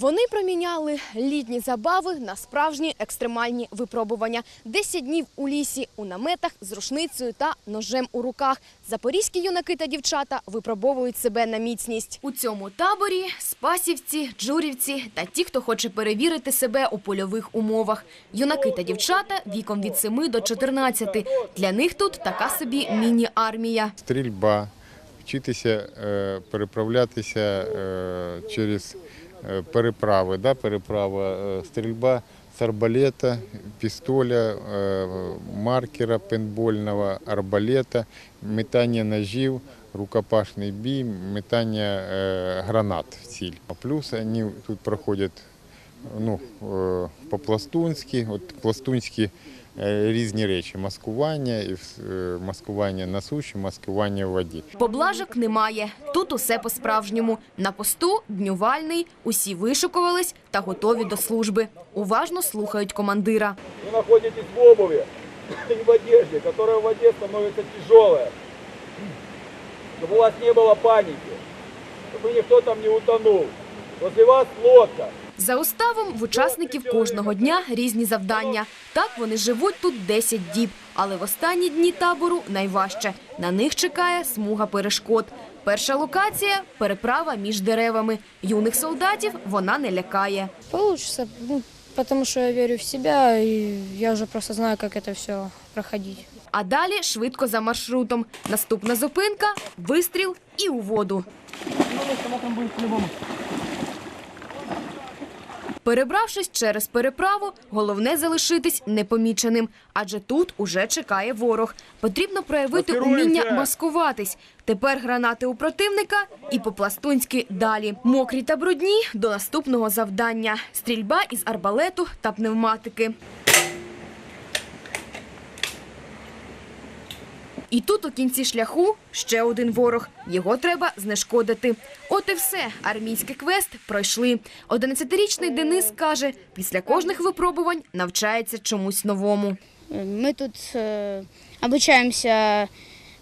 Вони проміняли літні забави на справжні екстремальні випробування. Десять днів у лісі, у наметах з рушницею та ножем у руках. Запорізькі юнаки та дівчата випробовують себе на міцність. У цьому таборі спасівці, джурівці та ті, хто хоче перевірити себе у польових умовах. Юнаки та дівчата віком від 7 до 14. Для них тут така собі міні-армія. стрільба, вчитися е, переправлятися е, через переправи, да, переправа, е, стрільба з арбалета, пістоля, е, маркера пейнтбольного, арбалета, метання ножів, рукопашний бій, метання е, гранат в ціль. Плюс вони тут проходять ну, е, по-пластунськи, от пластунські е, різні речі, маскування, і, е, маскування на суші, маскування в воді. Поблажок немає. Тут усе по-справжньому. На посту днювальний, усі вишикувались та готові до служби. Уважно слухають командира. Вы находитесь в обуви и в одежде, которая в воде становится тяжелая. Чтобы у вас не было паники, чтобы никто там не утонул. Возле вас лодка. За уставом в учасників кожного дня різні завдання. Так вони живуть тут 10 діб. Але в останні дні табору найважче. На них чекає смуга перешкод. Перша локація – переправа між деревами. Юних солдатів вона не лякає. Получится, ну, потому что я верю в себя, и я уже просто знаю, как это все проходить. А далі швидко за маршрутом. Наступна зупинка – вистріл і у воду. Перебравшись через переправу, головне залишитись непоміченим, адже тут уже чекає ворог. Потрібно проявити уміння маскуватись. Тепер гранати у противника і по-пластунськи далі. Мокрі та брудні до наступного завдання – стрільба із арбалету та пневматики. І тут у кінці шляху ще один ворог. Його треба знешкодити. От і все. Армійський квест пройшли. 11-річний Денис каже, після кожних випробувань навчається чомусь новому. Мы тут э, обучаемся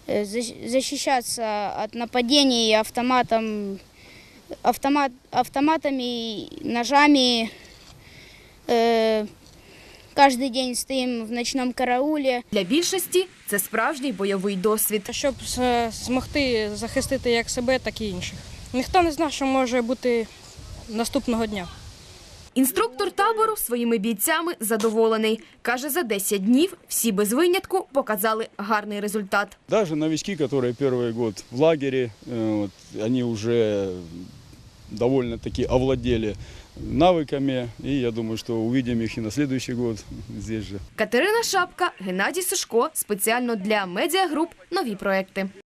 э, защ- защищаться от нападений автоматом, автомат, автоматами, ножами. Э, каждый день стоим в ночном карауле. Для більшості це справжній бойовий досвід. Щоб з- змогти захистити як себе, так і інших. Ніхто не знає, що може бути наступного дня. Інструктор табору своїми бійцями задоволений. Каже, за 10 днів всі без винятку показали гарний результат. Даже новички, которые первый год в лагере, э, вот, они уже довольно-таки овладели навыками. И я думаю, что увидим их и на следующий год здесь же. Катерина Шапка, Геннадій Сушко. Спеціально для медіагруп «Нові проекти».